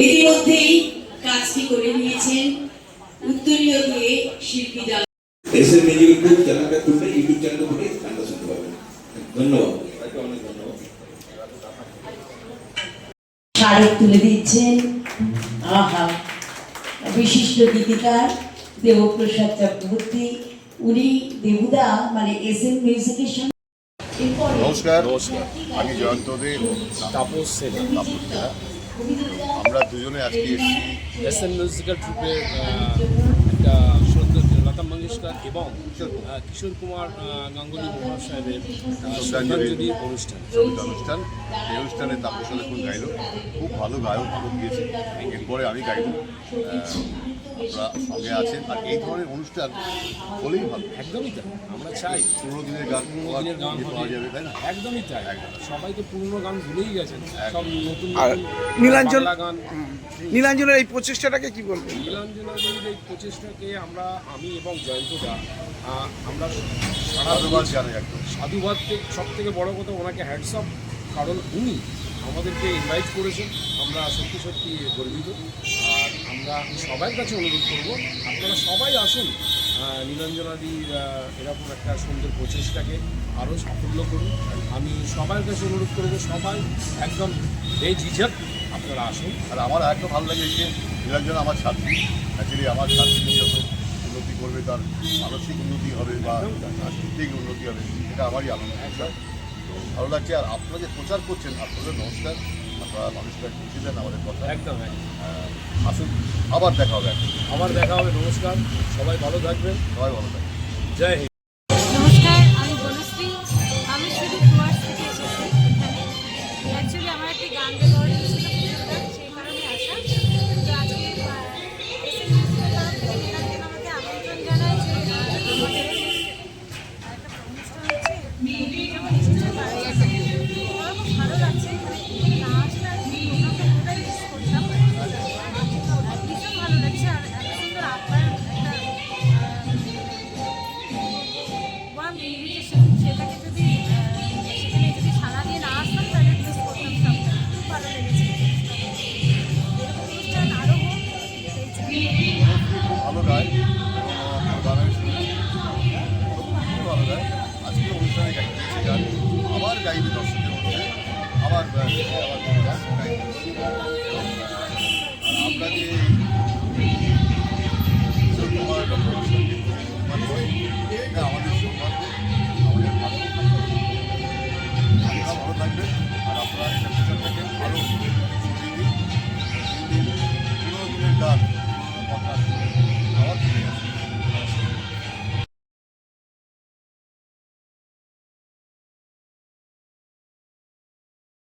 ইতিমধ্যেই তুলে দিচ্ছেন। আহা বিশিষ্ট গীতিকার দেবপ্রসাদ চক্রবর্তী। উনি দেবুদা মানে এস এম মিউজিকের সঙ্গে নমস্কার। আমি জয়ন্ত দে তাপস সেন। তাপস। আমরা দুজনে আজকে এসেছি এস এন মিউজিক্যাল ট্রুপের একটা লতা মঙ্গেশকর এবং কিশোর কুমার গাঙ্গুলি মহাশয়ের আহ, শ্রদ্ধাঞ্জলি অনুষ্ঠান। সংগীত অনুষ্ঠান। এই অনুষ্ঠানে তাপস দেখুন গাইলো। খুব ভালো গায়ক ভালো গিয়েছে এরপরে আমি গাইব। আপনারা সঙ্গে আছেন আর এই ধরনের অনুষ্ঠান হলেই ভালো একদমই তাই। আমরা চাই পুরোনো দিনের গান পুরোনো দিনের গান ইয়ে পাওয়া যাবে তাই না? একদমই তাই। সবাই তো পুরনো গান ভুলেই গেছেন। সব নতুন আর নীলাঞ্জন- গান। নীলাঞ্জনের এই প্রচেষ্টাটাকে কি বলবেন? নীলাঞ্জনাদির এই প্রচেষ্টাকে আমরা আমি এবং জয়ন্তদা আমরা সারা সাধুবাদ জানে একদম। সাধুবাদ সব থেকে বড় কথা ওনাকে হ্যান্ডস অফ কারণ উনি আমাদেরকে ইনভাইট করেছেন। আমরা সত্যি সত্যি গর্বিত। আর আমরা সবার কাছে অনুরোধ করব আপনারা সবাই আসুন নীলাঞ্জনাদির এরকম একটা সুন্দর প্রচেষ্টাকে আরও সাফল্য করুন। আমি সবার কাছে অনুরোধ করব সবাই একদম বেঝিঝক আপনারা আসুন। আর আমার একটা ভালো লাগে যে নিরঞ্জন আমার ছাত্রী অ্যাকচুয়ালি আমার ছাত্রী যত উন্নতি করবে তার মানসিক উন্নতি হবে বা সাংস্কৃতিক উন্নতি হবে এটা আমারই আনন্দ। একদম। ভালো লাগছে আর আপনারা যে প্রচার করছেন আপনাদের নমস্কার। আপনারা মানুষটা খুশি দেন আমাদের কথা। একদম আসুন আবার দেখা হবে। আবার দেখা হবে নমস্কার। সবাই ভালো থাকবেন। সবাই ভালো থাকবেন। জয় হিন্দ। গায় আজকে অনুষ্ঠানে গাইতেছি গান আবার গাইবে দর্শকের মধ্যে আবার আবার আমরা যে